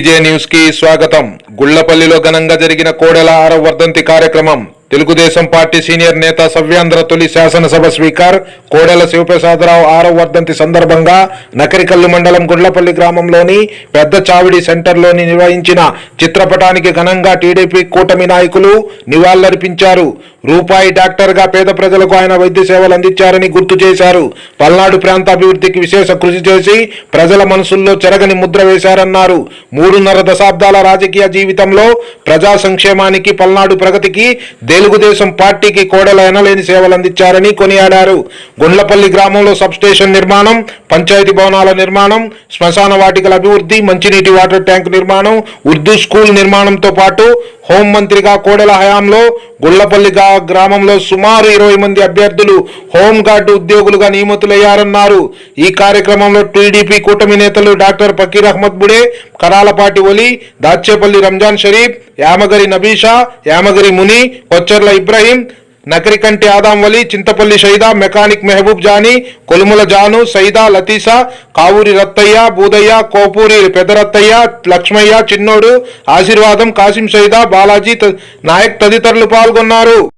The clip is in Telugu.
బీజే న్యూస్కి స్వాగతం. గుళ్ళపల్లిలో ఘనంగా జరిగిన కోడెల ఆరవ వర్ధంతి కార్యక్రమం. తెలుగుదేశం పార్టీ సీనియర్ నేత సవ్యాంధ్ర తొలి శాసనసభ స్పీకర్ కోడెల శివప్రసాదరావు ఆరవ వర్ధంతి సందర్భంగా నకరికల్లు మండలం గుండ్లపల్లి గ్రామంలోని పెద్ద చావిడి సెంటర్లోని నిర్వహించిన చిత్రపటానికి ఘనంగా టీడీపీ కూటమి నాయకులు నివాళులర్పించారు. రూపాయి డాక్టర్గా పేద ప్రజలకు ఆయన వైద్య సేవలు అందించారని గుర్తు చేశారు. పల్నాడు ప్రాంత అభివృద్ధికి విశేష కృషి చేసి ప్రజల మనసుల్లో చెరగని ముద్ర వేశారన్నారు. మూడున్నర దశాబ్దాల రాజకీయ జీవితంలో ప్రజా సంక్షేమానికి పల్నాడు ప్రగతికి తెలుగుదేశం పార్టీకి కోడలైన ఎనలేని సేవలు అందించారని కొనియాడారు. గుండ్లపల్లి గ్రామంలో సబ్ స్టేషన్ నిర్మాణం పంచాయతీ భవనాల నిర్మాణం శ్మశాన వాటికల అభివృద్ధి మంచినీటి వాటర్ ట్యాంక్ నిర్మాణం ఉర్దూ స్కూల్ నిర్మాణంతో పాటు హోంమంత్రిగా కోడెల హయాంలో గుళ్ళపల్లి గ్రామంలో సుమారు ఇరవై మంది అభ్యర్థులు హోంగార్డు ఉద్యోగులుగా నియమితులయ్యారన్నారు. ఈ కార్యక్రమంలో టీడీపీ కూటమి నేతలు డాక్టర్ ఫకీర్ అహ్మద్ బుడే కరాలపాటి ఒలి దాచేపల్లి రంజాన్ షరీఫ్ యామగరి నబీషా యామగరి ముని కొచ్చర్ల ఇబ్రహీం నకరికంటి ఆదాం వలి చింతపల్లి షైదా మెకానిక్ మెహబూబ్ జానీ కొలుముల జాను సైదా లతీసా కావూరి రత్తయ్య బూదయ్య కోపూరి పెదరత్తయ్య లక్ష్మయ్య చిన్నోడు ఆశీర్వాదం కాసిం సైదా బాలాజీ త- నాయక్ తదితరులు పాల్గొన్నారు.